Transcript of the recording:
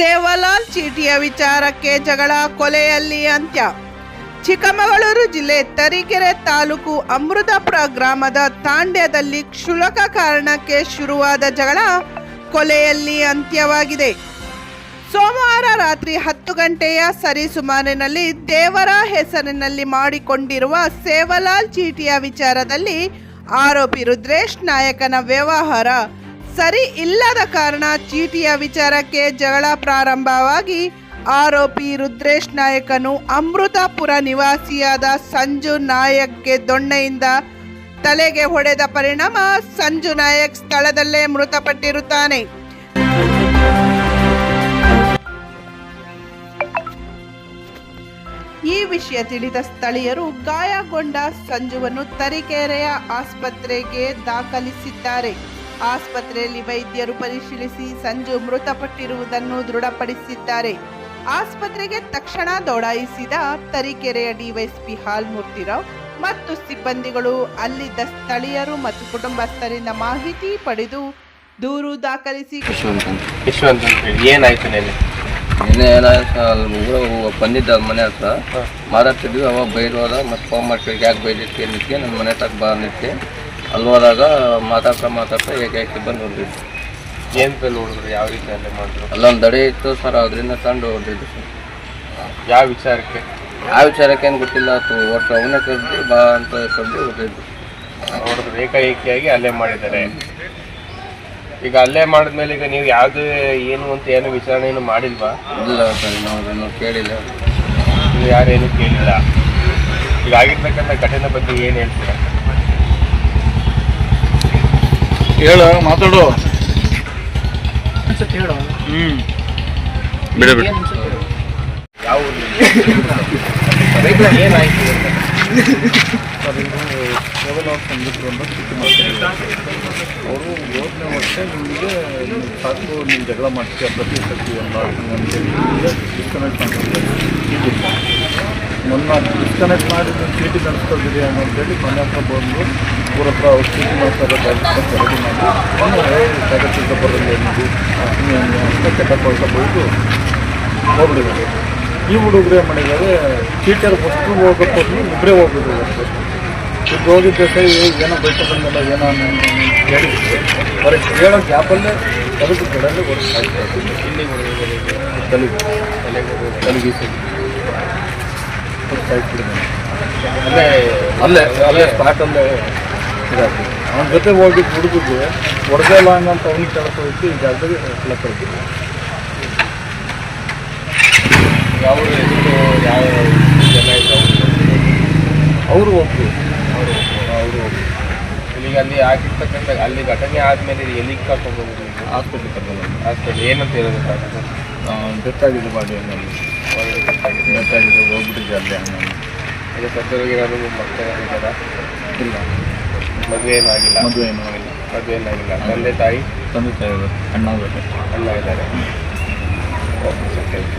ಸೇವಾಲಾಲ್ ಚೀಟಿಯ ವಿಚಾರಕ್ಕೆ ಜಗಳ ಕೊಲೆಯಲ್ಲಿ ಅಂತ್ಯ. ಚಿಕ್ಕಮಗಳೂರು ಜಿಲ್ಲೆ ತರೀಕೆರೆ ತಾಲೂಕು ಅಮೃತಪುರ ಗ್ರಾಮದ ತಾಂಡ್ಯದಲ್ಲಿ ಕ್ಷುಲಕ ಕಾರಣಕ್ಕೆ ಶುರುವಾದ ಜಗಳ ಕೊಲೆಯಲ್ಲಿ ಅಂತ್ಯವಾಗಿದೆ. ಸೋಮವಾರ ರಾತ್ರಿ ಹತ್ತು ಗಂಟೆಯ ಸರಿಸುಮಾರಿನಲ್ಲಿ ದೇವರ ಹೆಸರಿನಲ್ಲಿ ಮಾಡಿಕೊಂಡಿರುವ ಸೇವಾಲಾಲ್ ಚೀಟಿಯ ವಿಚಾರದಲ್ಲಿ ಆರೋಪಿ ರುದ್ರೇಶ್ ನಾಯಕನ ವ್ಯವಹಾರ ಸರಿ ಇಲ್ಲದ ಕಾರಣ ಚೀಟಿಯ ವಿಚಾರಕ್ಕೆ ಜಗಳ ಪ್ರಾರಂಭವಾಗಿ ಆರೋಪಿ ರುದ್ರೇಶ್ ನಾಯಕನು ಅಮೃತಪುರ ನಿವಾಸಿಯಾದ ಸಂಜು ನಾಯಕ್ಗೆ ದೊಣ್ಣೆಯಿಂದ ತಲೆಗೆ ಹೊಡೆದ ಪರಿಣಾಮ ಸಂಜು ನಾಯಕ್ ಸ್ಥಳದಲ್ಲೇ ಮೃತಪಟ್ಟಿರುತ್ತಾನೆ. ಈ ವಿಷಯ ತಿಳಿದ ಸ್ಥಳೀಯರು ಗಾಯಗೊಂಡ ಸಂಜುವನ್ನು ತರೀಕೆರೆಯ ಆಸ್ಪತ್ರೆಗೆ ದಾಖಲಿಸಿದ್ದಾರೆ. ಆಸ್ಪತ್ರೆಯಲ್ಲಿ ವೈದ್ಯರು ಪರಿಶೀಲಿಸಿ ಸಂಜು ಮೃತಪಟ್ಟಿರುವುದನ್ನು ದೃಢಪಡಿಸಿದ್ದಾರೆ. ಆಸ್ಪತ್ರೆಗೆ ತಕ್ಷಣ ದೌಡಾಯಿಸಿದ ತರೀಕೆರೆಯ ಡಿವೈಎಸ್ಪಿ ಹಾಲ್ಮೂರ್ತಿರಾವ್ ಮತ್ತು ಸಿಬ್ಬಂದಿಗಳು ಅಲ್ಲಿದ್ದ ಸ್ಥಳೀಯರು ಮತ್ತು ಕುಟುಂಬಸ್ಥರಿಂದ ಮಾಹಿತಿ ಪಡೆದು ದೂರು ದಾಖಲಿಸಿ ಯಶವಂತ್ ಅಂತ ಯಶವಂತ್ ಅಂತ ಹೇಳಿ ಏನಾಯ್ತು ನೆನೆ ನಿನ್ನೆ ಏನಾಯ್ತು ಅಲ್ಲಿ ಊರ ಬಂದಿದ್ದ ಅವ್ರ ಮನೆ ಹತ್ರ. ಮಾರಾಟ ಅವಾಗ ಬೈದು ಹೋದ ಮತ್ತೆ ಫೋನ್ ಮಾಡ್ತೀವಿ ಯಾಕೆ ನನ್ನ ಮನೆ ಹತ್ರ ಬಾ ಅಲ್ಲಿ ಹೋದಾಗ ಮಾತಾಡ್ತಾ ಮಾತಾಡ್ತಾ ಏಕಾಏಕಿ ಬಂದು ನೋಡಿದ್ರು ಏನು ಪೇಲ್ ಹೊಡೆದ್ರು? ಯಾವ ರೀತಿ ಅಲ್ಲೇ ಮಾಡಿದ್ರು? ಅಲ್ಲೊಂದು ದಡೆ ಇತ್ತು ಸರ್ ಅದರಿಂದ ತಂದು ಹೊಡೆದಿದ್ದು ಸರ್. ಯಾವ ವಿಚಾರಕ್ಕೆ? ಯಾವ ವಿಚಾರಕ್ಕೆ ಏನು ಗೊತ್ತಿಲ್ಲ ಅದು ಒಟ್ಟು ಅವನೇ ಕರೆದು ಬಾ ಅಂತ ಕರೆದು ಹೊಡೆದಿದ್ದು. ಹೊಡೆದ್ರು ಏಕಾಏಕಿಯಾಗಿ ಅಲ್ಲೇ ಮಾಡಿದ್ದಾರೆ. ಈಗ ಅಲ್ಲೇ ಮಾಡಿದ್ಮೇಲೆ ಈಗ ನೀವು ಯಾವುದೇ ಏನು ಅಂತ ಏನು ವಿಚಾರಣೆಯನ್ನು ಮಾಡಿಲ್ವಾ? ಇಲ್ಲ ಸರ್ ನಾವು ಅದನ್ನು ಕೇಳಿಲ್ಲ. ನೀವು ಯಾರೇನು ಕೇಳಿಲ್ಲ. ಈಗ ಆಗಿರ್ತಕ್ಕಂಥ ಘಟನೆ ಬಗ್ಗೆ ಏನು ಹೇಳ್ತೀರಾ? ಹೇಳ ಮಾತಾಡು. ಬಿಡ ಬಿಡ. ಯಾವ ಏನಾಯ್ತು ಅಂತ? ಅವರು ಯೋಚನೆ ಮತ್ತೆ ನಿಮಗೆ ಸಾಕು ನೀವು ಜಗಳ ಮಾಡ್ತೀಯ ಪ್ರತಿ ಶಕ್ತಿ ಅಂತೇಳಿ ಡಿಸ್ಕನೆಕ್ಟ್ ಮೊನ್ನ ಡಿಸ್ಕನೆಕ್ಟ್ ಮಾಡಿ ನೀವು ಚೀಟಿ ನಡೆಸ್ಕೊಳ್ತೀರಿ ಅಂತೇಳಿ ಮನೆ ಹತ್ರ ಬಂದು ಊರ ಹತ್ರ ಔಷಧಿ ರೆಡಿ ಮಾಡಿ ಮೊನ್ನೆ ಜಗತ್ತಿಗೆ ಬರಲ್ಲ ಏನಿದೆ ಹಿಂಗೆ ಅಂತ ಕೆಟ್ಟ ಕೊಳ್ತಾ ಬೈದು ಹೋಗ್ಬಿಟ್ಟಿದ್ದಾರೆ ಈ ಹುಡುಗರು ಏನು ಮಾಡಿದ್ದಾರೆ ಟೀಚರ್ ಫಸ್ಟು ಹೋಗೋಕ್ಕೆ ಇಬ್ಬರೇ ಹೋಗ್ಬಿಟ್ಟಿದ್ದಾರೆ ಈಗ ಹೋಗಿದ್ದೆ ಸರಿ ಏನೋ ಬೈಕ ಬಂದಲ್ಲ ಏನೋ ಹೇಳಿದ್ವಿ ಅವ್ರಿಗೆ ಹೇಳೋ ಗ್ಯಾಪಲ್ಲೇ ತಲುಪು ಕಡಲ್ಲೇ ಹೊಡೆದಿದ್ದಾರೆ. ತಲೆಗೆ ತಲೆಗೆ ಅಲ್ಲೇ ಅಲ್ಲೇ ಅಲ್ಲೇ ಸ್ಪಾಟಲ್ಲೇ ಇದಾಗ್ತದೆ. ಅವನ ಜೊತೆ ಹೋಗಿ ಹುಡುಗಿದ್ದು ಹೊಡೆದಲ್ಲ ಹಂಗಂತ ಅವ್ನಿಗೆ ಕೆಲಸ ಹೋಗಿ ಈ ಜಾಗದಲ್ಲಿ ಕೆಲಸ ಕೊಡ್ತೀವಿ ಯಾವ ಯಾವ ಜನ ಅವರು ಹೋಗ್ತೀವಿ ಅವರು ಅವರು ಹೋಗ್ತೀವಿ ಈಗ ಅಲ್ಲಿ ಆಗಿರ್ತಕ್ಕಂಥ ಅಲ್ಲಿ ಘಟನೆ ಆದಮೇಲೆ ಎಲ್ಲಿಗೆ ಕರ್ಕೊಂಡು ಹೋಗುದು? ಹಾಸ್ಪಿಟ್ಲಿಗೆ ಕರ್ಕೊಂಡು ಆಸ್ಪತ್ರೆ ಏನಂತ ಹೇಳೋದು ಡೆತ್ ಆಗಿದೆ ಬಾಡಿ ಹಂಗಲ್ಲಿ ಆಗಿದೆ ಹೋಗ್ಬಿಟ್ಟಿದೆ ಅಲ್ಲಿ ಹಂಗಲ್ಲಿ ಈಗ ಸತ್ತೋಗಿರೋರು ಮಕ್ಕಳ ಇಲ್ಲ. ಮದುವೆ ಏನೂ ಆಗಿಲ್ಲ. ಮದುವೆ ಏನೂ ಆಗಿಲ್ಲ. ಮದುವೆ ಏನೂ ಆಗಿಲ್ಲ. ತಂದೆ ತಾಯಿ? ತಂದೆ ತಾಯಿ ಅಣ್ಣ ಅಣ್ಣ ಇದ್ದಾರೆ. Okay sir